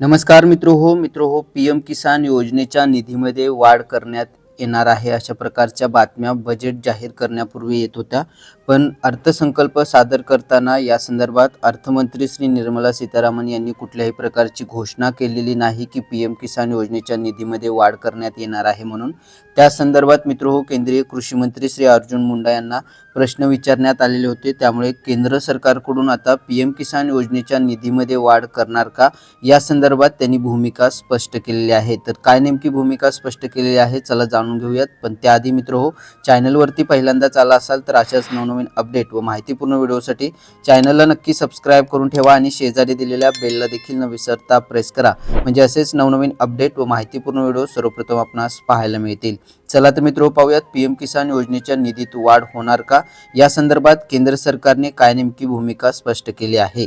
नमस्कार मित्र हो मित्र हो पी एम किसान योजनेच्या निधीमध्ये वाढ करण्यात येणार आहे अशा प्रकारच्या बातम्या बजेट जाहीर करण्यापूर्वी येत होत्या. पण अर्थसंकल्प सादर करताना या संदर्भात अर्थमंत्री श्री निर्मला सीतारामन यांनी कुठल्याही प्रकारची घोषणा केलेली नाही की पी एम किसान योजनेच्या निधीमध्ये वाढ करण्यात येणार आहे म्हणून. त्या संदर्भात मित्र हो केंद्रीय कृषी मंत्री श्री अर्जुन मुंडा यांना प्रश्न विचारण्यात आलेले होते. त्यामुळे केंद्र सरकारकडून आता पी एम किसान योजनेच्या निधीमध्ये वाढ करणार का? या संदर्भात त्यांनी भूमिका स्पष्ट केलेली आहे. तर काय नेमकी भूमिका स्पष्ट केलेली आहे? चला जाणून घेऊयात. पण त्याआधी मित्र हो चॅनलवरती पहिल्यांदाच आला असाल तर अशाच नवनवीन अपडेट व माहितीपूर्ण व्हिडिओसाठी चॅनलला नक्की सबस्क्राईब करून ठेवा आणि शेजारी दिलेल्या बेलला देखील न विसरता प्रेस करा. म्हणजे असेच नवनवीन अपडेट व माहितीपूर्ण व्हिडिओ सर्वप्रथम आपणास पाहायला मिळतील. चला तर मित्र पाहूयात पीएम किसान योजनेच्या निधीत वाढ होणार का? या संदर्भात केंद्र सरकारने काय नेमकी भूमिका स्पष्ट केली आहे?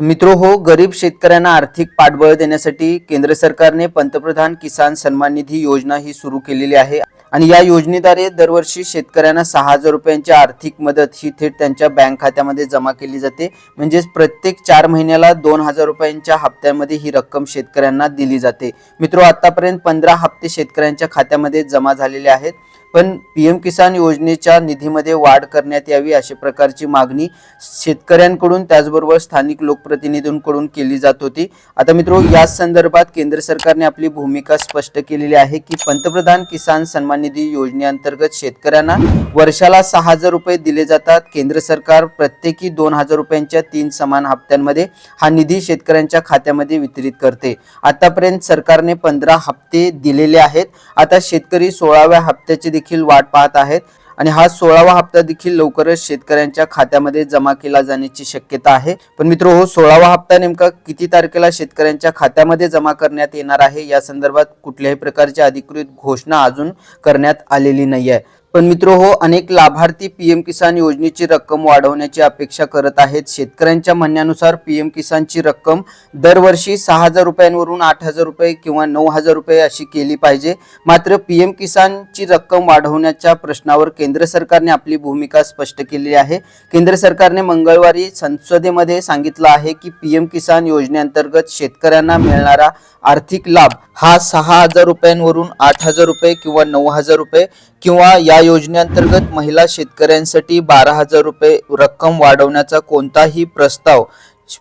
मित्र हो गरीब शेतकऱ्यांना आर्थिक पाठबळ देण्यासाठी केंद्र सरकारने पंतप्रधान किसान सन्मान निधी योजना ही सुरू केलेली आहे. आणि या योजनेद्वारे दरवर्षी शेतकऱ्यांना सहा हजार रुपयांची आर्थिक मदत ही थेट त्यांच्या बँक खात्यामध्ये जमा केली जाते. म्हणजेच प्रत्येक चार महिन्याला दोन हजार रुपयांच्या हप्त्यामध्ये ही रक्कम शेतकऱ्यांना दिली जाते. मित्र आतापर्यंत पंधरा हप्ते शेतकऱ्यांच्या खात्यामध्ये जमा झालेले आहेत. पण पी एम किसान योजनेच्या निधीमध्ये वाढ करण्यात यावी अशा प्रकारची मागणी शेतकऱ्यांकडून त्याचबरोबर स्थानिक लोकप्रतिनिधींकडून केली जात होती. आता मित्रो या संदर्भात केंद्र सरकारने आपली भूमिका स्पष्ट केलेली आहे की पंतप्रधान किसान सन्मान निधी योजनेअंतर्गत शेतकऱ्यांना वर्षाला सहा हजार रुपये दिले जातात. केंद्र सरकार प्रत्येकी दोन हजार रुपयांच्या तीन समान हप्त्यांमध्ये हा निधी शेतकऱ्यांच्या खात्यामध्ये वितरित करते. आतापर्यंत सरकारने पंधरा हप्ते दिलेले आहेत. आता शेतकरी सोळाव्या हप्त्याचे देखील वाट पाहत आहेत. आणि हा सोळावा हप्ता देखील लवकरच शेतकऱ्यांच्या खात्यामध्ये जमा केला जाण्याची शक्यता आहे. पण मित्र हो सोळावा हप्ता नेमका किती तारखेला शेतकऱ्यांच्या खात्यामध्ये जमा करण्यात येणार आहे? या संदर्भात कुठल्याही प्रकारची अधिकृत घोषणा अजून करण्यात आलेली नाही आहे पण मित्र हो अनेक लाभार्थी पीएम किसान योजनेची रक्कम वाढवण्याची अपेक्षा करत आहेत. शेतकऱ्यांच्या म्हणण्यानुसार पीएम किसानची रक्कम दरवर्षी सहा हजार रुपयांवरून आठ हजार रुपये किंवा नऊ हजार रुपये अशी केली पाहिजे. मात्र पीएम किसानची रक्कम वाढवण्याच्या प्रश्नावर केंद्र सरकारने आपली भूमिका स्पष्ट केली आहे. केंद्र सरकारने मंगळवारी संसदेमध्ये सांगितलं आहे की पीएम किसान योजनेअंतर्गत शेतकऱ्यांना मिळणारा आर्थिक लाभ हा सहा हजार रुपयांवरून आठ हजार रुपये किंवा नऊ हजार रुपये किंवा या योजनेअंतर्गत महिला शेतकऱ्यांसाठी बारा हजार रुपये रक्कम वाढवण्याचा कोणताही प्रस्ताव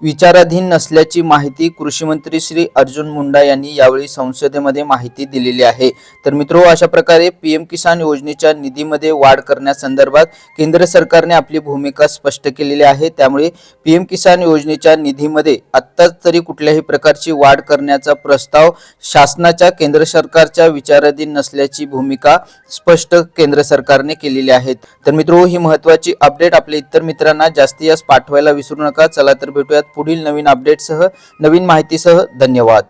विचाराधीन नसल्याची माहिती कृषी मंत्री श्री अर्जुन मुंडा यांनी यावेळी संसदेमध्ये माहिती दिलेली आहे. तर मित्रो अशा प्रकारे पीएम किसान योजनेच्या निधीमध्ये वाढ करण्यासंदर्भात केंद्र सरकारने आपली भूमिका स्पष्ट केलेली आहे. त्यामुळे पीएम किसान योजनेच्या निधीमध्ये आत्ताच तरी कुठल्याही प्रकारची वाढ करण्याचा प्रस्ताव शासनाच्या केंद्र सरकारच्या विचाराधीन नसल्याची भूमिका स्पष्ट केंद्र सरकारने केलेली आहे. तर मित्रो ही महत्वाची अपडेट आपल्या इतर मित्रांना जास्ती जास्त पाठवायला विसरू नका. चला तर भेटू पुढील नवीन अपडेटसह नवीन माहितीसह धन्यवाद.